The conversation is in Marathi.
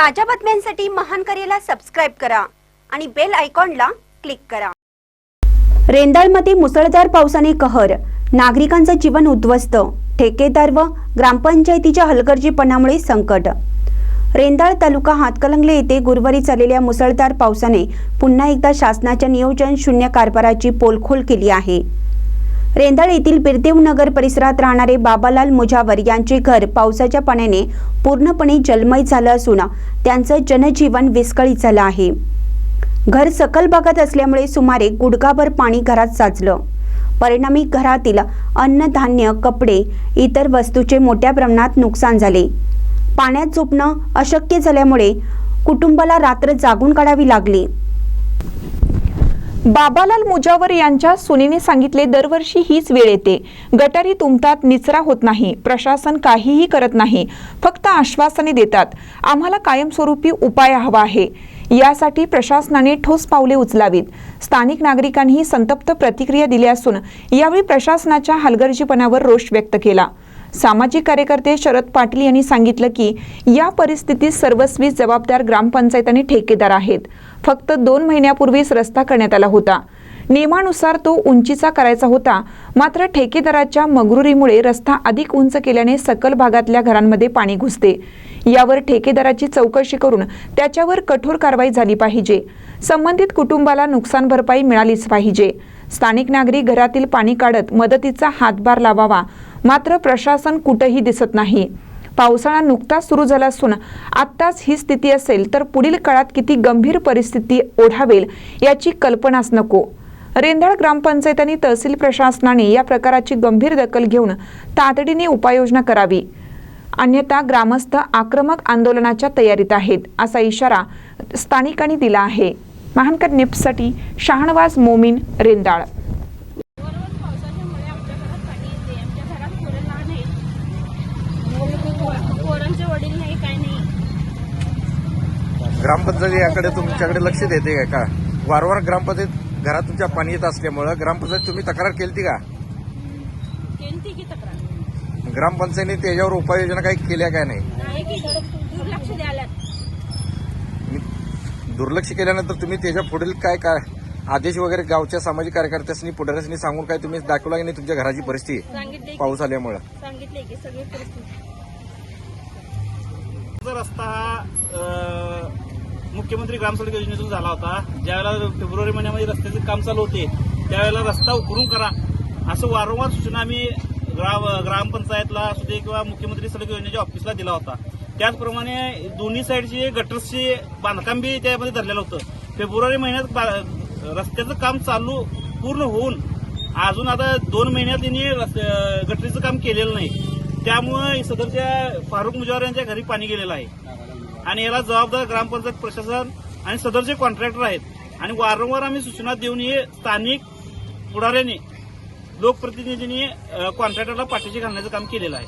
ताज्या बातम्यांसाठी महान करेला सबस्क्राईब करा आणि बेल आयकॉनला क्लिक करा. रेंदाळमध्ये मुसळधार पावसाने कहर. नागरिकांचं जीवन उद्ध्वस्त. ठेकेदार व ग्रामपंचायतीच्या हलगर्जीपणामुळे संकट. रेंदाळ तालुका हातकलंगले येथे गुरुवारी चाललेल्या मुसळधार पावसाने पुन्हा एकदा शासनाच्या नियोजन शून्य कारभाराची पोलखोल केली आहे. रेंदाळ येथील बिरदेव नगर परिसरात राहणारे बाबालाल मुजावर यांचे घर पावसाच्या पाण्याने पूर्णपणे जलमय झालं असून त्यांचं जनजीवन विस्कळीत झालं आहे. घर सकल भागात असल्यामुळे सुमारे गुडघाभर पाणी घरात साचलं. परिणामी घरातील अन्नधान्य कपडे इतर वस्तूचे मोठ्या प्रमाणात नुकसान झाले. पाण्यात झोपणं अशक्य झाल्यामुळे कुटुंबाला रात्र जागून काढावी लागली. बाबालाल मुजावर यांच्या सुनेने सांगितले दरवर्षी हीच वेळ येते. गटारी तुंबतात निचरा होत नाही. प्रशासन काहीही करत नाही. फक्त आश्वासने देतात. आम्हाला कायमस्वरूपी उपाय हवा आहे. यासाठी प्रशासनाने ठोस पावले उचलावीत. स्थानिक नागरिकांनी संतप्त प्रतिक्रिया दिल्या असून यावेळी प्रशासनाच्या हलगर्जीपणावर रोष व्यक्त केला. सामाजिक कार्यकर्ते शरद पाटील यांनी सांगितलं की या परिस्थितीत सर्वस्वी जबाबदार ग्रामपंचायत आणि ठेकेदार आहेत. फक्त दोन महिन्यापूर्वीच रस्ता करण्यात आला होता. नियमानुसार तो उंचीचा करायचा होता. मात्र ठेकेदाराच्या मगरुरीमुळे रस्ता अधिक उंच केल्याने सकल भागातल्या घरांमध्ये पाणी घुसते. यावर ठेकेदाराची चौकशी करून त्याच्यावर कठोर कारवाई झाली पाहिजे. संबंधित कुटुंबाला नुकसान भरपाई मिळालीच पाहिजे. स्थानिक नागरिक घरातील पाणी काढत मदतीचा हातभार लावावा मात्र प्रशासन कुठंही दिसत नाही. पावसाळा नुकताच सुरू झाला असून आत्ताच ही स्थिती असेल तर पुढील काळात किती गंभीर परिस्थिती ओढावेल याची कल्पनाच नको. रेंदाळ ग्रामपंचायत आणि तहसील प्रशासनाने या प्रकाराची गंभीर दखल घेऊन तातडीने उपाययोजना करावी. अन्यथा ग्रामस्थ आक्रमक आंदोलनाच्या तयारीत आहेत असा इशारा स्थानिकांनी दिला आहे. महानकर निप्ससाठी शहाणवाज मोमीन रेंदाळ वरवर पावसाच्यामुळे आमच्या घरात पाणी येते आमच्या घरात पोरं लहान आहेत पोरांचे वडील नाही काय नाही ग्रामपंचायत याकडे तुमच्याकडे लक्ष देते का? का वारंवार ग्रामपंचायत घरात तुमच्या पाणी येत असल्यामुळं ग्रामपंचायत तुम्ही तक्रार केली का? केलती की तक्रार? ग्रामपंचायतीने त्याच्यावर उपाययोजना काही केल्या काय नाही? नाही की. दुर्लक्ष द्यायला दुर्लक्ष केल्यानंतर तुम्ही त्याच्या पुढील काय काय आदेश वगैरे गावच्या सामाजिक कार्यकर्त्यांनी पुढाऱ्यांनी सांगून काय तुम्ही दाखवला की नाही तुमच्या घराची परिस्थिती? सांगितले पाऊस आल्यामुळं. सांगितले की सगळी परिस्थिती. रस्ता हा अ, मुख्यमंत्री ग्रामसडक योजनेतून झाला होता. ज्यावेळेला फेब्रुवारी महिन्यामध्ये रस्त्याचे काम चालू होते त्यावेळेला रस्ता उकरून करा. असं वारंवार सूचना आम्ही ग्राम ग्रामपंचायतला असू दे किंवा मुख्यमंत्री सडक योजनेच्या ऑफिसला दिला होता. त्याचप्रमाणे दोन्ही साईडची गटर्सचे बांधकाम बी त्यामध्ये धरलेलं होतं. फेब्रुवारी महिन्यात बा- रस्त्याचं काम चालू पूर्ण होऊन अजून आता दोन महिन्यात त्यांनी गटरीचं काम केलेलं नाही. त्यामुळे सदरच्या फारुख मुजावर यांच्या घरी पाणी गेलेलं आहे. आणि याला जबाबदार ग्रामपंचायत प्रशासन आणि सदरचे कॉन्ट्रॅक्टर आहेत आणि वारंवार आम्ही सूचना देऊन हे स्थानिक पुढाऱ्यांनी लोकप्रतिनिधींनी कॉन्ट्रॅक्टरला पाठीशी घालण्याचं काम केलेलं आहे.